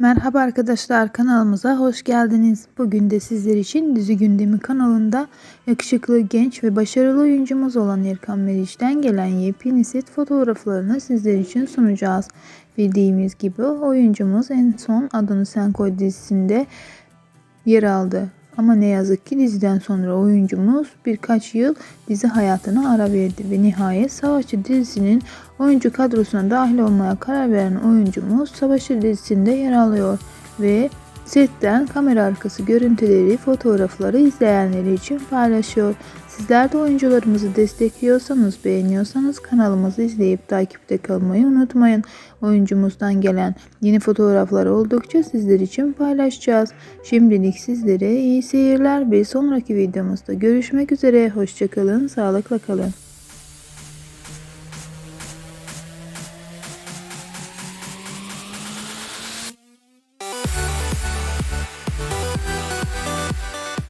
Merhaba arkadaşlar kanalımıza hoş geldiniz. Bugün de sizler için Dizi Gündemi kanalında yakışıklı, genç ve başarılı oyuncumuz olan Erkan Meriç'ten gelen yepyeni set fotoğraflarını sizler için sunacağız. Bildiğimiz gibi oyuncumuz en son Adını Sen Koy dizisinde yer aldı. Ama ne yazık ki diziden sonra oyuncumuz birkaç yıl dizi hayatına ara verdi ve nihayet Savaşçı dizisinin oyuncu kadrosuna dahil olmaya karar veren oyuncumuz Savaşçı dizisinde yer alıyor ve setten kamera arkası görüntüleri, fotoğrafları izleyenleri için paylaşıyor. Sizler de oyuncularımızı destekliyorsanız, beğeniyorsanız kanalımızı izleyip takipte kalmayı unutmayın. Oyuncumuzdan gelen yeni fotoğraflar oldukça sizler için paylaşacağız. Şimdilik sizlere iyi seyirler. Bir sonraki videomuzda görüşmek üzere. Hoşçakalın, sağlıkla kalın.